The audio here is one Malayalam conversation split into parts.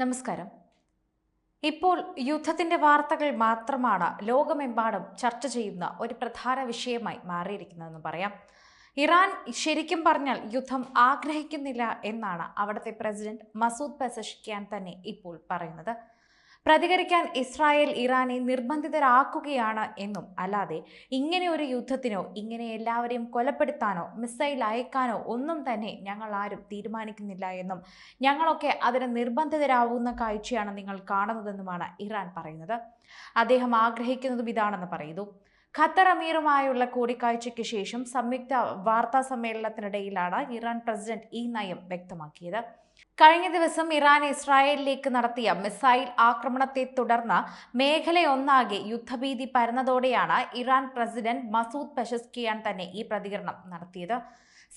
നമസ്കാരം. ഇപ്പോൾ യുദ്ധത്തിന്റെ വാർത്തകൾ മാത്രമാണ് ലോകമെമ്പാടും ചർച്ച ചെയ്യുന്ന ഒരു പ്രധാന വിഷയമായി മാറിയിരിക്കുന്നതെന്ന് പറയാം. ഇറാൻ ശരിക്കും പറഞ്ഞാൽ യുദ്ധം ആഗ്രഹിക്കുന്നില്ല എന്നാണ് അവിടുത്തെ പ്രസിഡന്റ് മസൂദ് പെസഷ്കിയാൻ തന്നെ ഇപ്പോൾ പറയുന്നത്. പ്രതികരിക്കാൻ ഇസ്രായേൽ ഇറാനെ നിർബന്ധിതരാക്കുകയാണ് എന്നും. അല്ലാതെ ഇങ്ങനെ ഒരു യുദ്ധത്തിനോ ഇങ്ങനെ എല്ലാവരെയും കൊലപ്പെടുത്താനോ മിസൈൽ അയക്കാനോ ഒന്നും തന്നെ ഞങ്ങൾ ആരും തീരുമാനിക്കുന്നില്ല എന്നും. ഞങ്ങളൊക്കെ അതിന് നിർബന്ധിതരാവുന്ന കാഴ്ചയാണ് നിങ്ങൾ കാണുന്നതെന്നുമാണ് ഇറാൻ പറയുന്നത്. അദ്ദേഹം ആഗ്രഹിക്കുന്നതും ഇതാണെന്ന് പറയുന്നു. ഖത്തർ അമീറുമായുള്ള കൂടിക്കാഴ്ചയ്ക്ക് ശേഷം സംയുക്ത വാർത്താ സമ്മേളനത്തിനിടയിലാണ് ഇറാൻ പ്രസിഡന്റ് ഈ നയം വ്യക്തമാക്കിയത്. കഴിഞ്ഞ ദിവസം ഇറാൻ ഇസ്രായേലിലേക്ക് നടത്തിയ മിസൈൽ ആക്രമണത്തെ തുടർന്ന് മേഖലയൊന്നാകെ യുദ്ധഭീതി പരന്നതോടെയാണ് ഇറാൻ പ്രസിഡന്റ് മസൂദ് പെഷസ്കിയാൻ തന്നെ ഈ പ്രതികരണം നടത്തിയത്.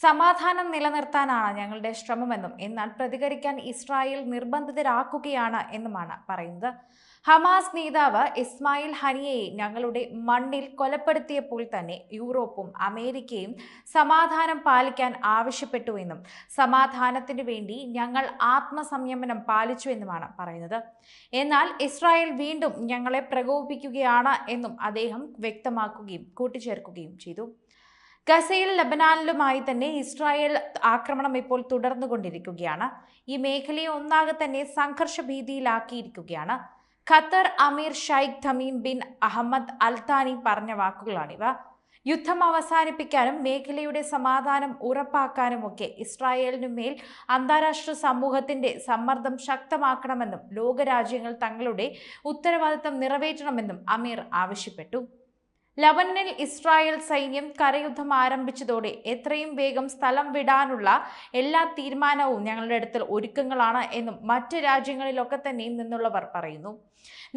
സമാധാനം നിലനിർത്താനാണ് ഞങ്ങളുടെ ശ്രമമെന്നും എന്നാൽ പ്രതികരിക്കാൻ ഇസ്രായേൽ നിർബന്ധിതരാക്കുകയാണ് എന്നുമാണ് പറയുന്നത്. ഹമാസ് നേതാവ് ഇസ്മായിൽ ഹനിയയെ ഞങ്ങളുടെ മണ്ണിൽ കൊലപ്പെടുത്തിയപ്പോൾ തന്നെ യൂറോപ്പും അമേരിക്കയും സമാധാനം പാലിക്കാൻ ആവശ്യപ്പെട്ടുവെന്നും സമാധാനത്തിനു വേണ്ടി ഞങ്ങൾ ആത്മസംയമനം പാലിച്ചുവെന്നുമാണ് പറയുന്നത്. എന്നാൽ ഇസ്രായേൽ വീണ്ടും ഞങ്ങളെ പ്രകോപിപ്പിക്കുകയാണ് എന്നും അദ്ദേഹം വ്യക്തമാക്കുകയും കൂട്ടിച്ചേർക്കുകയും ചെയ്തു. ഗസയിൽ ലബനാനിലുമായി തന്നെ ഇസ്രായേൽ ആക്രമണം ഇപ്പോൾ തുടർന്നുകൊണ്ടിരിക്കുകയാണ്. ഈ മേഖലയെ ഒന്നാകെ തന്നെ സംഘർഷ ഭീതിയിലാക്കിയിരിക്കുകയാണ് Qatar Emir Sheikh Tamim bin Ahmad Al Thani പറഞ്ഞ വാക്കുകളാണിവ. യുദ്ധം അവസാനിപ്പിക്കാനും മേഖലയുടെ സമാധാനം ഉറപ്പാക്കാനുമൊക്കെ ഇസ്രായേലിനു മേൽ അന്താരാഷ്ട്ര സമൂഹത്തിന്റെ സമ്മർദ്ദം ശക്തമാക്കണമെന്നും ലോകരാജ്യങ്ങൾ തങ്ങളുടെ ഉത്തരവാദിത്തം നിറവേറ്റണമെന്നും അമീർ ആവശ്യപ്പെട്ടു. ലബനനിൽ ഇസ്രായേൽ സൈന്യം കരയുദ്ധം ആരംഭിച്ചതോടെ എത്രയും വേഗം സ്ഥലം വിടാനുള്ള എല്ലാ തീരുമാനവും ഞങ്ങളുടെ അടുത്തിൽ ഒരുക്കങ്ങളാണ് എന്നും മറ്റ് രാജ്യങ്ങളിലൊക്കെ തന്നെയും നിന്നുള്ളവർ പറയുന്നു.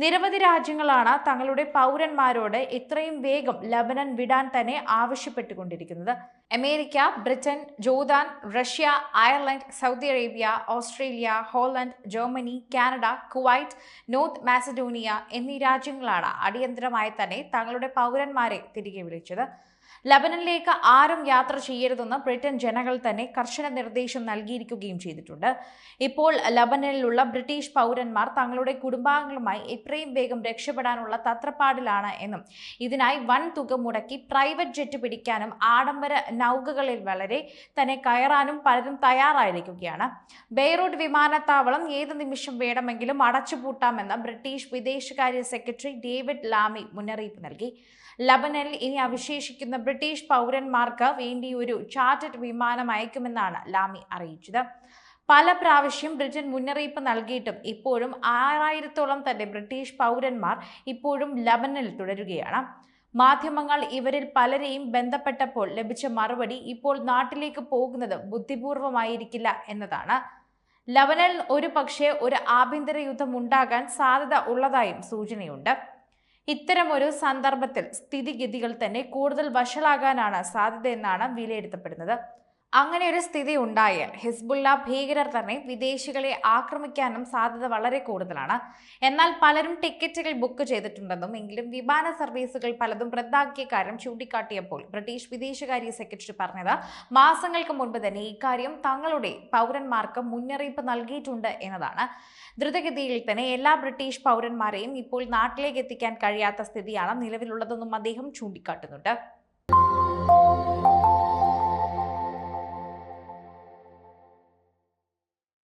നിരവധി രാജ്യങ്ങളാണ് തങ്ങളുടെ പൗരന്മാരോട് എത്രയും വേഗം ലബനൻ വിടാൻ തന്നെ ആവശ്യപ്പെട്ടുകൊണ്ടിരിക്കുന്നത്. America Britain Jordan Russia Ireland Saudi Arabia Australia Holland Germany Canada Kuwait North Macedonia എന്നീ രാജ്യങ്ങളാണ് അടിയന്തരമായി തന്നെ തങ്ങളുടെ പൗരന്മാരെ തിരികെ വിളിച്ചത്. ലബനനിലേക്ക് ആരും യാത്ര ചെയ്യരുതെന്ന് ബ്രിട്ടൻ ജനങ്ങൾ തന്നെ കർശന നിർദ്ദേശം നൽകിയിരിക്കുകയും ചെയ്തിട്ടുണ്ട്. ഇപ്പോൾ ലബനനിലുള്ള ബ്രിട്ടീഷ് പൗരന്മാർ തങ്ങളുടെ കുടുംബാംഗങ്ങളുമായി എത്രയും വേഗം രക്ഷപ്പെടാനുള്ള തത്രപ്പാടിലാണ് എന്നും ഇതിനായി വൻ തുക മുടക്കി പ്രൈവറ്റ് ജെറ്റ് പിടിക്കാനും ആഡംബര നൗകകളിൽ വളരെ തന്നെ കയറാനും പലരും തയ്യാറായിരിക്കുകയാണ്. ബെയ്റൂട്ട് വിമാനത്താവളം ഏത് നിമിഷം വേണമെങ്കിലും അടച്ചുപൂട്ടാമെന്ന് ബ്രിട്ടീഷ് വിദേശകാര്യ സെക്രട്ടറി ഡേവിഡ് ലാമി മുന്നറിയിപ്പ് നൽകി. ലബനനിൽ ഇനി അവശേഷിക്കുന്ന ബ്രിട്ടീഷ് പൗരന്മാർക്ക് വേണ്ടി ഒരു ചാർട്ടഡ് വിമാനം അയക്കുമെന്നാണ് ലാമി അറിയിച്ചത്. പല പ്രാവശ്യം ബ്രിട്ടൻ മുന്നറിയിപ്പ് നൽകിയിട്ടും ഇപ്പോഴും ആറായിരത്തോളം തന്നെ ബ്രിട്ടീഷ് പൗരന്മാർ ഇപ്പോഴും ലബനനിൽ തുടരുകയാണ്. മാധ്യമങ്ങൾ ഇവരിൽ പലരെയും ബന്ധപ്പെട്ടപ്പോൾ ലഭിച്ച മറുപടി ഇപ്പോൾ നാട്ടിലേക്ക് പോകുന്നത് ബുദ്ധിപൂർവമായിരിക്കില്ല എന്നതാണ്. ലബനനിൽ ഒരു പക്ഷേ ഒരു ആഭ്യന്തര യുദ്ധം ഉണ്ടാകാൻ സാധ്യത ഉള്ളതായും സൂചനയുണ്ട്. ഇത്തരമൊരു സന്ദർഭത്തിൽ സ്ഥിതിഗതികൾ തന്നെ കൂടുതൽ വഷളാകാനാണ് സാധ്യതയെന്നാണ് വിലയിരുത്തപ്പെടുന്നത്. അങ്ങനെ ഒരു സ്ഥിതി ഉണ്ടായാൽ ഹിസ്ബുള്ള ഭീകരർ തന്നെ വിദേശികളെ ആക്രമിക്കാനും സാധ്യത വളരെ കൂടുതലാണ്. എന്നാൽ പലരും ടിക്കറ്റുകൾ ബുക്ക് ചെയ്തിട്ടുണ്ടെന്നും എങ്കിലും വിമാന സർവീസുകൾ പലതും റദ്ദാക്കിയ കാര്യം ചൂണ്ടിക്കാട്ടിയപ്പോൾ ബ്രിട്ടീഷ് വിദേശകാര്യ സെക്രട്ടറി പറഞ്ഞത് മാസങ്ങൾക്ക് മുൻപ് തന്നെ ഇക്കാര്യം തങ്ങളുടെ പൗരന്മാർക്ക് മുന്നറിയിപ്പ് നൽകിയിട്ടുണ്ട് എന്നതാണ്. ദ്രുതഗതിയിൽ തന്നെ എല്ലാ ബ്രിട്ടീഷ് പൗരന്മാരെയും ഇപ്പോൾ നാട്ടിലേക്ക് എത്തിക്കാൻ കഴിയാത്ത സ്ഥിതിയാണ് നിലവിലുള്ളതെന്നും അദ്ദേഹം ചൂണ്ടിക്കാട്ടുന്നുണ്ട്.